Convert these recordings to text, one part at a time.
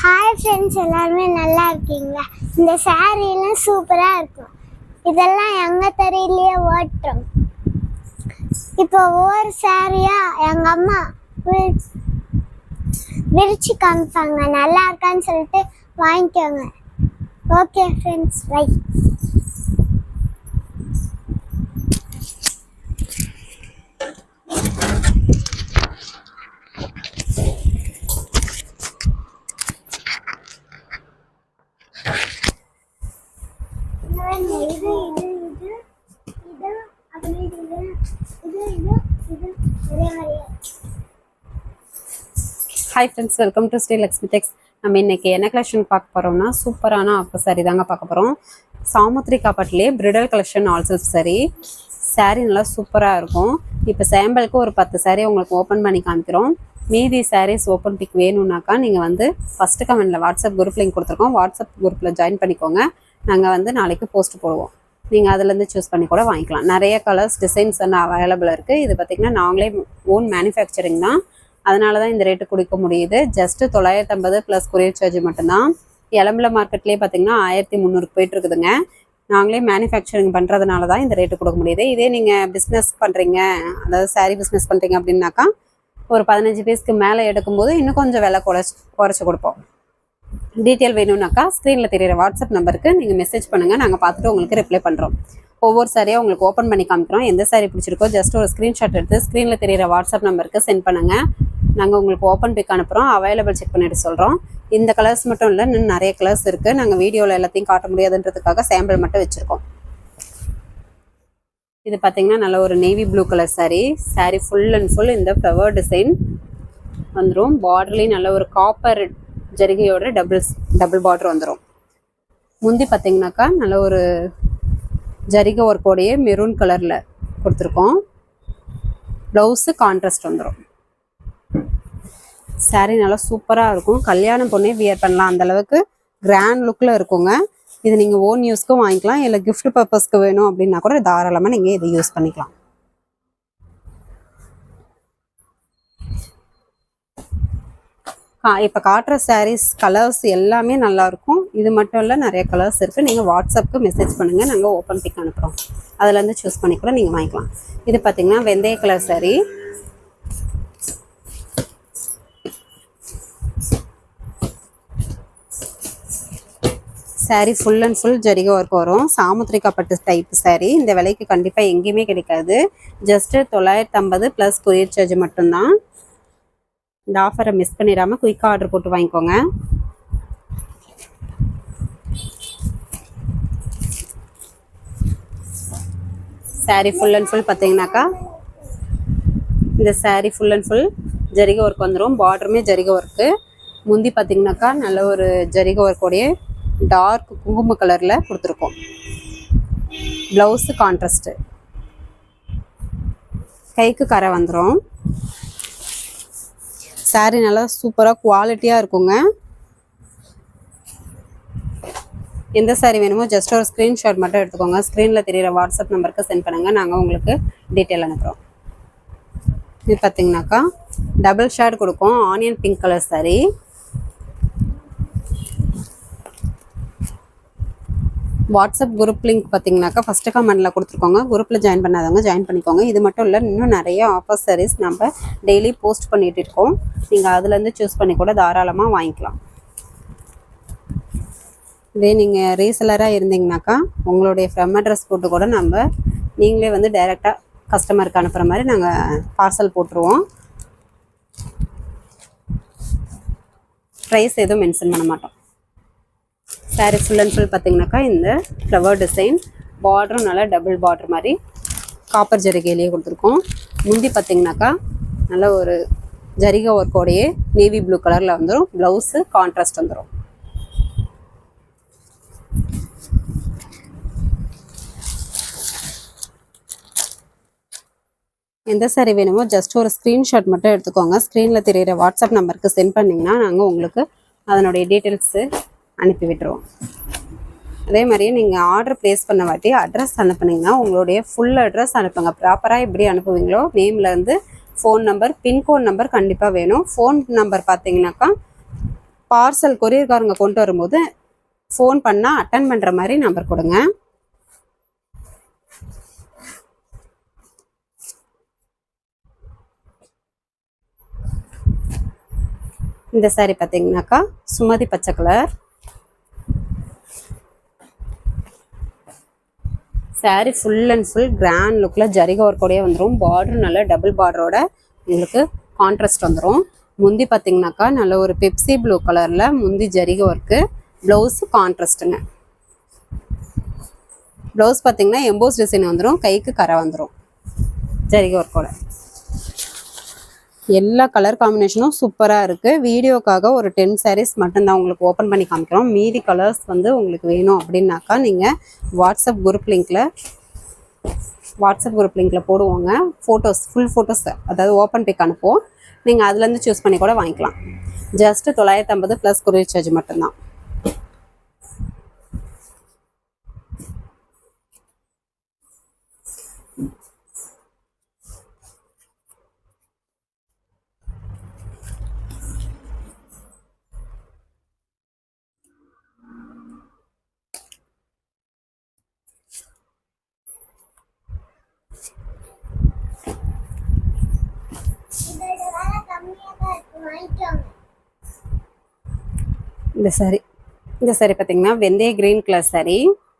Hi friends எல்லாருமே நல்லா இருக்கீங்களா? இந்த சாரீலாம் சூப்பராக இருக்கும். இதெல்லாம் எங்கள் தெரியலையே ஓட்டுறோம். இப்போ ஒவ்வொரு சாரியாக எங்கள் அம்மா விரிச்சு காமிப்பாங்க. நல்லா இருக்கான்னு சொல்லிட்டு வாங்கிக்கோங்க. ஓகே ஃப்ரெண்ட்ஸ் பை இது இது இது இது அப்புறம் இது இது இது இது இது ஒரே மாதிரியே hi friends welcome to Sri Lakshmi Tex நம்ம இன்னைக்கு என்ன கலெக்ஷன் பார்க்க போகிறோம்னா சூப்பரான ஆஃபர் சாரி தாங்க பார்க்க போகிறோம் சாமுத்திரி காப்பாட்லேயே bridal collection also sari sari நல்லா சூப்பராக இருக்கும். இப்போ சாம்பிளுக்கு ஒரு பத்து சாரி உங்களுக்கு ஓப்பன் பண்ணி காமிக்கிறோம். மீதி சாரீஸ் ஓப்பன் பிக் வேணும்னாக்கா நீங்கள் வந்து ஃபஸ்ட்டு கமெண்ட்டில் வாட்ஸ்அப் குரூப் லிங்க் கொடுத்துருக்கோம். வாட்ஸ்அப் குரூப்பில் ஜாயின் பண்ணிக்கோங்க. நாங்கள் வந்து நாளைக்கு போஸ்ட் போடுவோம். நீங்கள் அதுலேருந்து சூஸ் பண்ணி கூட வாங்கிக்கலாம். நிறைய கலர்ஸ் டிசைன்ஸ் வந்து அவைலபிள் இருக்குது இது பார்த்திங்கன்னா நாங்களே ஓன் மேனுஃபேக்சரிங் தான். அதனால தான் இந்த ரேட்டு கொடுக்க முடியுது. ஜஸ்ட்டு தொள்ளாயிரத்தி ஐம்பது ப்ளஸ் கொரியர் சார்ஜ் மட்டும்தான். இளம்பில மார்க்கெட்லேயே பார்த்தீங்கன்னா ஆயிரத்தி முந்நூறுக்கு போயிட்டு இருக்குதுங்க நாங்களே மேனுஃபேக்சரிங் பண்ணுறதுனால தான் இந்த ரேட்டு கொடுக்க முடியுது. இதே நீங்கள் பிஸ்னஸ் பண்ணுறீங்க அதாவது saree பிஸ்னஸ் பண்ணுறீங்க அப்படின்னாக்கா ஒரு பதினஞ்சு பீஸ்க்கு மேலே எடுக்கும்போது இன்னும் கொஞ்சம் விலை குறைச்சி குறைச்சி கொடுப்போம். டீட்டெயில் வேணும்னாக்கா ஸ்க்ரீனில் தெரியிற வாட்ஸ்அப் நம்பருக்கு நீங்கள் மெசேஜ் பண்ணுங்கள் நாங்கள் பார்த்துட்டு உங்களுக்கு ரிப்ளை பண்ணுறோம் ஒவ்வொரு சாரியாக உங்களுக்கு ஓப்பன் பண்ணி காமிக்கிறோம். எந்த சாரி பிடிச்சிருக்கோ ஜஸ்ட் ஒரு ஸ்க்ரீன்ஷாட் எடுத்து ஸ்க்ரீனில் தெரியிற வாட்ஸ்அப் நம்பருக்கு சென்ட் பண்ணுங்கள் நாங்கள் உங்களுக்கு ஓப்பன் பிக் அனுப்புகிறோம் அவைலபிள் செக் பண்ணிட்டு சொல்கிறோம் இந்த கலர்ஸ் மட்டும் இல்லை இன்னும் நிறைய கலர்ஸ் இருக்குது நாங்கள் வீடியோவில் எல்லாத்தையும் காட்ட முடியாதுன்றதுக்காக சாம்பிள் மட்டும் வச்சுருக்கோம். இது பார்த்தீங்கன்னா நல்ல ஒரு navy blue colour sari sari full and full இந்த ஃப்ளவர் டிசைன் வந்துடும் பார்டர்லேயும் நல்ல ஒரு காப்பர் ஜரிகையோட டபுள் டபுள் பார்டர் வந்துடும் முந்தி பார்த்தீங்கன்னாக்கா நல்ல ஒரு ஜரிகை ஒர்க்கோடைய மெரூன் கலரில் கொடுத்துருக்கோம். ப்ளவுஸு கான்ட்ராஸ்ட் வந்துடும் சாரீ நல்லா சூப்பராக இருக்கும். கல்யாண பொண்ணே வியர் பண்ணலாம். அந்த அளவுக்கு கிராண்ட் லுக்கில் இருக்குங்க. இது நீங்கள் ஓன் யூஸ்க்கும் வாங்கிக்கலாம். இல்லை கிஃப்ட் பர்பஸ்க்கு வேணும் அப்படின்னா கூட தாராளமாக நீங்கள் இதை யூஸ் பண்ணிக்கலாம். இப்போ காட்டுற சாரீஸ் கலர்ஸ் எல்லாமே நல்லா இருக்கும். இது மட்டும் இல்லை நிறைய கலர்ஸ் இருக்குது நீங்கள் வாட்ஸ்அப்புக்கு மெசேஜ் பண்ணுங்கள் நாங்கள் ஓப்பன் பிக் அனுப்புகிறோம் அதுலேருந்து சூஸ் பண்ணி கூட நீங்கள் வாங்கிக்கலாம். இது பார்த்திங்கன்னா வெந்தய colour sari saree full and full ஜரிகை work வரும். சாமுத்திரிக்கா பட்டு டைப் saree. இந்த விலைக்கு கண்டிப்பாக எங்கேயுமே கிடைக்காது. ஜஸ்ட்டு தொள்ளாயிரத்து ஐம்பது ப்ளஸ் கொரியர் சார்ஜ் மட்டும்தான். இந்த ஆஃபரை மிஸ் பண்ணிடாமல் குயிக்காக ஆர்டர் போட்டு வாங்கிக்கோங்க. saree ஃபுல் அண்ட் ஃபுல் பார்த்தீங்கன்னாக்கா இந்த saree ஃபுல் அண்ட் ஃபுல் ஜரிகை ஒர்க் வந்துடும் பார்டருமே ஜரிகை ஒர்க்கு முந்தி பார்த்தீங்கன்னாக்கா நல்ல ஒரு ஜரிகை ஒர்க்கோடைய டார்க் குங்கும கலரில் கொடுத்துருக்கோம். ப்ளவுஸு கான்ட்ராஸ்ட்டு கைக்கு கரை வந்துடும் சாரீ நல்லா சூப்பராக குவாலிட்டியாக இருக்குங்க. எந்த சாரீ வேணுமோ ஜஸ்ட் ஒரு ஸ்க்ரீன்ஷாட் மட்டும் எடுத்துக்கோங்க. ஸ்க்ரீனில் தெரியிற வாட்ஸ்அப் நம்பருக்கு சென்ட் பண்ணுங்கள் நாங்கள் உங்களுக்கு டீட்டெயில் அனுப்புகிறோம் இது பார்த்தீங்கன்னாக்கா டபுள் ஷேட் கொடுக்கும். Onion pink colour sari WhatsApp group link பார்த்தீங்கன்னாக்கா ஃபஸ்ட்டு கமெண்ட்டில் கொடுத்துருக்கோங்க. குரூப்பில் ஜாயின் பண்ணாதவங்க ஜாயின் பண்ணிக்கோங்க. இது மட்டும் இல்லை இன்னும் நிறைய ஆஃபர் sarees நம்ம டெய்லி போஸ்ட் பண்ணிட்டு இருக்கோம். நீங்கள் அதுலேருந்து சூஸ் பண்ணி கூட தாராளமாக வாங்கிக்கலாம். இதே நீங்கள் ரீசெலராக இருந்தீங்கனாக்கா உங்களுடைய ஃப்ரம் அட்ரஸ் போட்டு கூட நம்ம நீங்களே வந்து டைரெக்டாக கஸ்டமருக்கு அனுப்புகிற மாதிரி நாங்கள் பார்சல் போட்டுருவோம். ப்ரைஸ் எதுவும் மென்ஷன் பண்ண மாட்டோம். சாரீ ஃபுல் அண்ட் ஃபுல் பார்த்தீங்கன்னாக்கா இந்த ஃப்ளவர் டிசைன் பார்டரும் நல்லா டபுள் பார்டர் மாதிரி காப்பர் ஜரிகையிலேயே கொடுத்துருக்கோம். முந்தி பார்த்தீங்கன்னாக்கா நல்ல ஒரு ஜரிகை ஒர்க்கோடையே நேவி ப்ளூ கலரில் வந்துடும் ப்ளவுஸு கான்ட்ராஸ்ட் வந்துடும் எந்த சாரி வேணுமோ ஜஸ்ட் ஒரு ஸ்க்ரீன்ஷாட் மட்டும் எடுத்துக்கோங்க. ஸ்க்ரீனில் தெரியிற வாட்ஸ்அப் நம்பருக்கு சென்ட் பண்ணிங்கன்னா நாங்கள் உங்களுக்கு அதனுடைய டீட்டெயில்ஸு அனுப்பி விட்டுருவோம். அதே மாதிரியே நீங்கள் ஆர்டர் ப்ளேஸ் பண்ண வாட்டி அட்ரஸ் அனுப்புனீங்கன்னா உங்களுடைய ஃபுல் அட்ரஸ் அனுப்புங்க. ப்ராப்பராக எப்படி அனுப்புவீங்களோ நேம்லேருந்து ஃபோன் நம்பர் பின்கோட் நம்பர் கண்டிப்பாக வேணும். ஃபோன் நம்பர் பார்த்தீங்கன்னாக்கா பார்சல் கொரியர்காரங்க கொண்டு வரும்போது ஃபோன் பண்ணால் அட்டன் பண்ணுற மாதிரி நம்பர் கொடுங்க. இந்த சாரி பார்த்தீங்கன்னாக்கா சுமதி பச்சை colour saree full and full grand லுக்கில் ஜரிக ஒர்க்கோடயே வந்துடும் பார்டர் நல்ல டபுள் பார்டரோட உங்களுக்கு கான்ட்ராஸ்ட் வந்துடும் முந்தி பார்த்தீங்கன்னாக்கா நல்ல ஒரு பெப்சி ப்ளூ கலரில் முந்தி ஜரிக ஒர்க்கு ப்ளவுஸு கான்ட்ராஸ்ட்டுங்க ப்ளவுஸ் பார்த்தீங்கன்னா எம்போஸ் டிசைன் வந்துடும் கைக்கு கரை வந்துடும் ஜரிக ஒர்க்கோட எல்லா கலர் காம்பினேஷனும் சூப்பராக இருக்குது வீடியோக்காக ஒரு டென் சாரீஸ் மட்டும்தான் உங்களுக்கு ஓப்பன் பண்ணி காமிக்கிறோம். மீதி கலர்ஸ் வந்து உங்களுக்கு வேணும் அப்படின்னாக்கா நீங்கள் வாட்ஸ்அப் குரூப் லிங்க்கில் வாட்ஸ்அப் குரூப் லிங்க்கில் போடுவோங்க. ஃபோட்டோஸ் ஃபுல் ஃபோட்டோஸ் அதாவது ஓப்பன் பிக் அனுப்புவோம். நீங்கள் அதுலேருந்து சூஸ் பண்ணி கூட வாங்கிக்கலாம். ஜஸ்ட்டு தொள்ளாயிரத்தி ஐம்பது ப்ளஸ் கொரியர் சார்ஜ் மட்டும்தான். இந்த saree இந்த சாரி பார்த்தீங்கன்னா வெந்தய green colour sari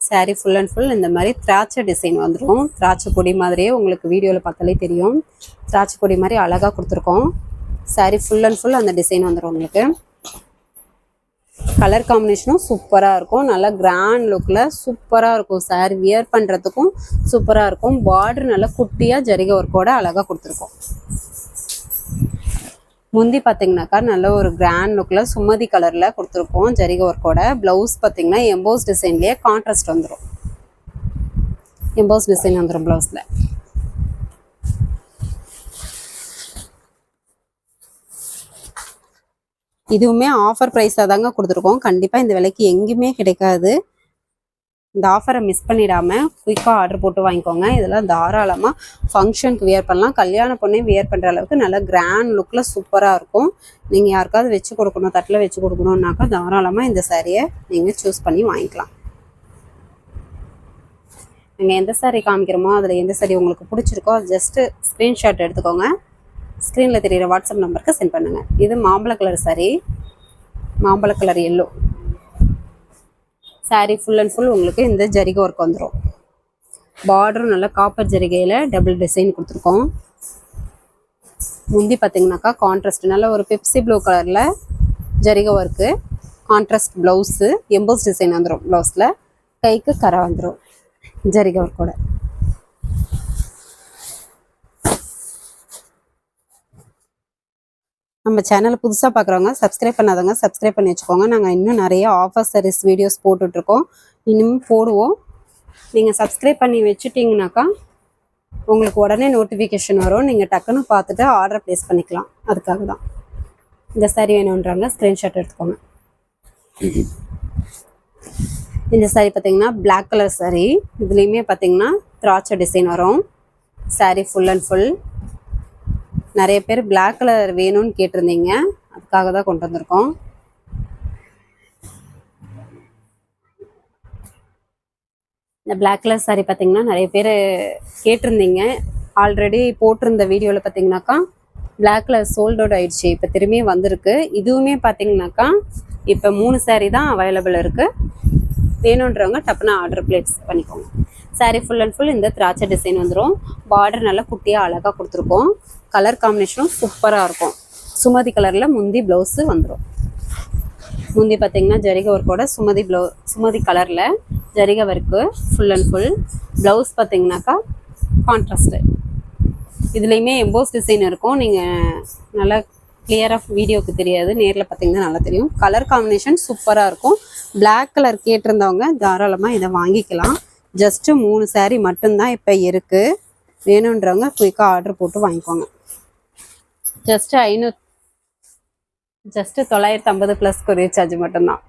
saree full and full இந்த மாதிரி திராட்சை டிசைன் வந்துடும் திராட்சை கொடி மாதிரியே உங்களுக்கு வீடியோவில் பார்த்தாலே தெரியும். திராட்சை கொடி மாதிரி அழகாக கொடுத்துருக்கோம். Saree ஃபுல் அண்ட் ஃபுல் அந்த டிசைன் வந்துடும் உங்களுக்கு. கலர் காம்பினேஷனும் சூப்பராக இருக்கும். நல்லா கிராண்ட் லுக்கில் சூப்பராக இருக்கும். Saree வியர் பண்ணுறதுக்கும் சூப்பராக இருக்கும். பார்டர் நல்லா குட்டியாக ஜரிகை ஒர்க்கோட அழகாக கொடுத்துருக்கோம். முந்தி பார்த்தீங்கன்னாக்கா நல்ல ஒரு கிராண்ட் லுக்கில் சுமதி கலரில் கொடுத்துருக்கோம் ஜரிக ஒர்க்கோட ப்ளவுஸ் பார்த்தீங்கன்னா எம்போஸ் டிசைன்லேயே கான்ட்ராஸ்ட் வந்துடும் எம்போஸ் டிசைன் வந்துடும் ப்ளவுஸில் இதுவுமே ஆஃபர் ப்ரைஸாக தாங்க கொடுத்துருக்கோம். கண்டிப்பாக இந்த விலைக்கு எங்கேயுமே கிடைக்காது. இந்த ஆஃபரை மிஸ் பண்ணிடாமல் குயிக்காக ஆர்டர் போட்டு வாங்கிக்கோங்க. இதெல்லாம் தாராளமாக ஃபங்க்ஷனுக்கு வியர் பண்ணலாம். கல்யாண பொண்ணே வியர் பண்ணுற அளவுக்கு நல்லா கிராண்ட் லுக்கில் சூப்பராக இருக்கும். நீங்கள் யாருக்காவது வச்சு கொடுக்கணும் தட்டில் வச்சு கொடுக்கணுன்னாக்கா தாராளமாக இந்த சாரியை நீங்கள் சூஸ் பண்ணி வாங்கிக்கலாம். நீங்கள் எந்த சாரீ காமிக்கிறோமோ அதில் எந்த saree உங்களுக்கு பிடிச்சிருக்கோ ஜஸ்ட்டு ஸ்க்ரீன்ஷாட் எடுத்துக்கோங்க. ஸ்க்ரீனில் தெரியிற வாட்ஸ்அப் நம்பருக்கு சென்ட் பண்ணுங்கள் இது மாம்பழ கலர் சாரீ மாம்பழ colour yellow saree full and full உங்களுக்கு இந்த ஜரிகை ஒர்க் வந்துடும் பார்டரும் நல்லா காப்பர் ஜரிகையில் டபுள் டிசைன் கொடுத்துருக்கோம். முந்தி பார்த்தீங்கன்னாக்கா கான்ட்ராஸ்ட் நல்ல ஒரு பெப்சி ப்ளூ கலரில் ஜரிகை work contrast blouse emboss design வந்துடும் ப்ளவுஸில் கைக்கு கரை வந்துடும் ஜரிகை ஒர்க்கோட நம்ம சேனலை புதுசாக பார்க்குறவங்க சப்ஸ்கிரைப் பண்ணாதவங்க சப்ஸ்கிரைப் பண்ணி வச்சுக்கோங்க. நாங்கள் இன்னும் நிறைய ஆஃபர் சர்வீஸ் வீடியோஸ் போட்டுட்ருக்கோம். இன்னும் போடுவோம். நீங்கள் சப்ஸ்கிரைப் பண்ணி வச்சுட்டிங்கனாக்கா உங்களுக்கு உடனே நோட்டிஃபிகேஷன் வரும். நீங்கள் டக்குன்னு பார்த்துட்டு ஆர்டர் ப்ளேஸ் பண்ணிக்கலாம். அதுக்காக தான். இந்த சாரி வேணுன்றாங்க ஸ்க்ரீன்ஷாட் எடுத்துக்கோங்க. இந்த சாரி பார்த்தீங்கன்னா பிளாக் கலர் சாரி இதுலேயுமே பார்த்தீங்கன்னா திராட்சை டிசைன் வரும். சாரி ஃபுல் அண்ட் ஃபுல் நிறைய பேர் பிளாக் கலர் வேணும்னு கேட்டிருந்தீங்க. அதுக்காக தான் கொண்டு வந்திருக்கோம். இந்த பிளாக் கலர் சாரி பார்த்தீங்கன்னா நிறைய பேர் கேட்டிருந்தீங்க. ஆல்ரெடி போட்டிருந்த வீடியோவில் பார்த்தீங்கன்னாக்கா பிளாக் கலர் சோல்ட் அவுட் ஆயிடுச்சு. இப்போ திரும்பி வந்திருக்கு. இதுவுமே பார்த்தீங்கன்னாக்கா இப்போ மூணு saree தான் அவைலபிள் இருக்குது வேணுன்றவங்க டப்புன்னு ஆர்டர் பிளேட்ஸ் பண்ணிக்கோங்க. சாரீ ஃபுல் அண்ட் ஃபுல் இந்த திராட்சை டிசைன் வந்துடும் பார்டர் நல்லா குட்டியாக அழகாக கொடுத்துருக்கோம். கலர் காம்பினேஷனும் சூப்பராக இருக்கும். சுமதி கலரில் முந்தி ப்ளவுஸு வந்துடும் முந்தி பார்த்தீங்கன்னா ஜரிக ஒர்க்கோட சுமதி ப்ளவு சுமதி கலரில் ஜரிக work full and full blouse பார்த்தீங்கன்னாக்கா கான்ட்ராஸ்ட்டு இதுலேயுமே எம்போஸ் டிசைன் இருக்கும். நீங்கள் நல்லா கிளியராக வீடியோவுக்கு தெரியாது. நேரில் பார்த்தீங்கன்னா நல்லா தெரியும். கலர் காம்பினேஷன் சூப்பராக இருக்கும். பிளாக் கலர் கேட்டிருந்தவங்க தாராளமாக இதை வாங்கிக்கலாம். ஜஸ்ட்டு மூணு saree மட்டும்தான் இப்போ இருக்குது வேணுன்றவங்க குயிக்காக ஆர்டர் போட்டு வாங்கிக்கோங்க. ஜஸ்ட்டு ஐநூ ஜஸ்ட்டு தொள்ளாயிரத்தி ஐம்பது ப்ளஸ் கொரியர் சார்ஜ் மட்டும்தான்.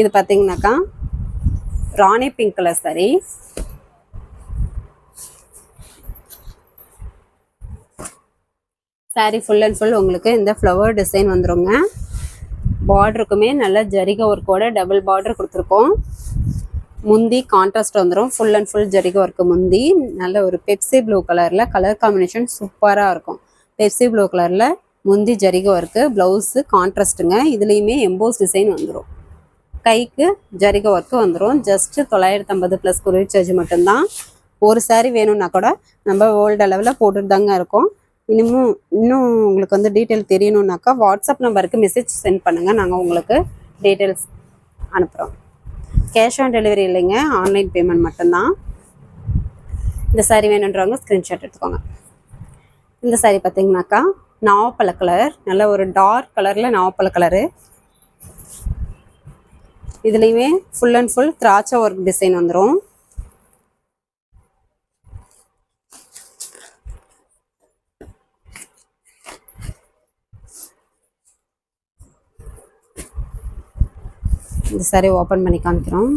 இது பார்த்தீங்கன்னாக்கா ராணி pink colour saree. Saree full and full உங்களுக்கு இந்த ஃப்ளவர் டிசைன் வந்துருங்க. பார்டருக்குமே நல்ல ஜரிக ஒர்க்கோட டபுள் பார்டர் கொடுத்துருக்கோம். முந்தி கான்ட்ராஸ்ட் வந்துடும் ஃபுல் அண்ட் ஃபுல் ஜரிக ஒர்க்கு முந்தி. நல்ல ஒரு பெப்சி ப்ளூ கலரில் கலர் காம்பினேஷன் சூப்பராக இருக்கும். பெப்சி ப்ளூ கலரில் முந்தி ஜரிக ஒர்க்கு ப்ளவுஸு கான்ட்ராஸ்ட்டுங்க இதுலேயுமே எம்போஸ் டிசைன் வந்துடும் கைக்கு ஜரிக ஒர்க்கு வந்துடும் ஜஸ்ட்டு தொள்ளாயிரத்து ஐம்பது ப்ளஸ் கொரியர் சார்ஜ் மட்டும்தான். ஒரு சாரீ வேணும்னா கூட நம்ம வேர்ல்டு அளவில் போட்டுட்டு தாங்க இருக்கோம். இன்னமும் இன்னும் உங்களுக்கு வந்து டீட்டெயில் தெரியணுன்னாக்கா வாட்ஸ்அப் நம்பருக்கு மெசேஜ் சென்ட் பண்ணுங்கள் நாங்கள் உங்களுக்கு டீட்டெயில்ஸ் அனுப்புகிறோம் கேஷ் ஆன் டெலிவரி இல்லைங்க. ஆன்லைன் பேமெண்ட் மட்டும்தான். இந்த சாரீ வேணுன்றவங்க ஸ்க்ரீன்ஷாட் எடுத்துக்கோங்க. இந்த சாரீ பார்த்தீங்கன்னாக்கா நாவப்பழ கலர் நல்ல ஒரு டார்க் கலரில் நாவப்பழ கலரு இதுலேயுமே ஃபுல் அண்ட் ஃபுல் திராட்சை ஒர்க் டிசைன் வந்துடும் இந்த saree ஓப்பன் பண்ணி காமிக்கிறோம்.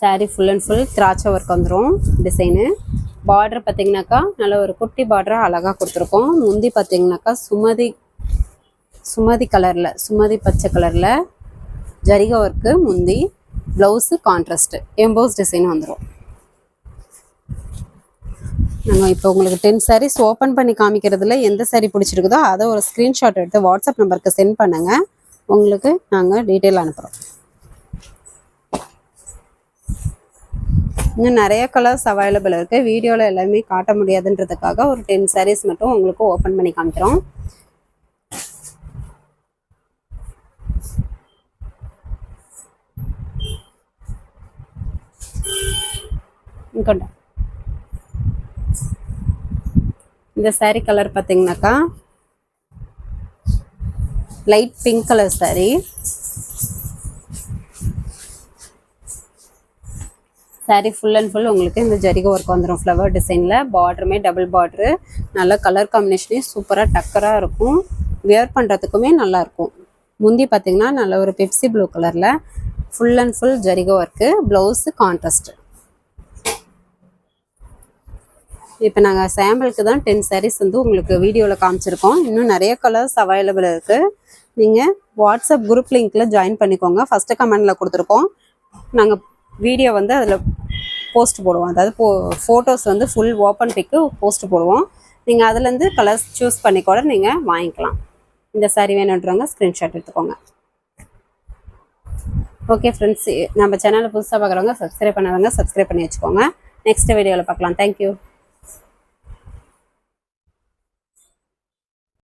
Saree ஃபுல் அண்ட் ஃபுல் திராட்சை ஒர்க் வந்துடும் டிசைனு பார்டர் பார்த்தீங்கன்னாக்கா நல்ல ஒரு குட்டி பார்டராக அழகாக கொடுத்துருக்கோம். முந்தி பார்த்தீங்கன்னாக்கா சுமதி சுமதி கலரில் சுமதி பச்சை கலரில் ஜரிகை ஒர்க்கு முந்தி ப்ளவுஸு கான்ட்ராஸ்ட்டு எம்போஸ் டிசைன் வந்துடும் நாங்கள் இப்போ உங்களுக்கு டென் சாரீஸ் ஓப்பன் பண்ணி காமிக்கிறதுல எந்த சாரீ பிடிச்சிருக்குதோ அதை ஒரு ஸ்க்ரீன்ஷாட் எடுத்து வாட்ஸ்அப் நம்பருக்கு சென்ட் பண்ணுங்கள் உங்களுக்கு நாங்கள் டீட்டெயில் அனுப்புகிறோம் இன்னும் நிறைய கலர்ஸ் அவைலபிள் இருக்குது வீடியோவில் எல்லாமே காட்ட முடியாதுன்றதுக்காக ஒரு டென் சாரீஸ் மட்டும் உங்களுக்கு ஓப்பன் பண்ணி காமிக்கிறோம். இங்கொண்டா இந்த saree கலர் பார்த்தீங்கன்னாக்கா light pink colour saree. Sari full and full உங்களுக்கு இந்த ஜரிக ஒர்க் வந்துடும் ஃப்ளவர் டிசைனில் பார்டருமே டபுள் பார்ட்ரு நல்ல கலர் காம்பினேஷனே சூப்பராக டக்கராக இருக்கும். வியர் பண்ணுறதுக்குமே நல்லா இருக்கும். முந்தி பார்த்தீங்கன்னா நல்ல ஒரு பெப்சி ப்ளூ கலரில் full and full ஜரிக work blouse contrast இப்போ நாங்கள் சாம்பிளுக்கு தான் டென் சாரீஸ் வந்து உங்களுக்கு வீடியோவில் காமிச்சிருக்கோம். இன்னும் நிறைய கலர்ஸ் அவைலபிள் இருக்குது நீங்கள் வாட்ஸ்அப் குரூப் லிங்க்கில் ஜாயின் பண்ணிக்கோங்க. ஃபஸ்ட்டு கமெண்டில் கொடுத்துருக்கோம். நாங்கள் வீடியோ வந்து அதில் போஸ்ட் போடுவோம். அதாவது போ ஃபோட்டோஸ் வந்து ஃபுல் ஓப்பன் பிக்கு போஸ்ட் போடுவோம். நீங்கள் அதுலேருந்து கலர்ஸ் சூஸ் பண்ணி கூட நீங்கள் வாங்கிக்கலாம். இந்த சாரீ வேணுன்றவங்க ஸ்க்ரீன்ஷாட் எடுத்துக்கோங்க. ஓகே ஃப்ரெண்ட்ஸ் நம்ம சேனலில் புதுசாக பார்க்குறவங்க சப்ஸ்கிரைப் பண்ணவங்க சப்ஸ்கிரைப் பண்ணி வச்சுக்கோங்க. நெக்ஸ்ட் வீடியோவில் பார்க்கலாம் தேங்க்யூ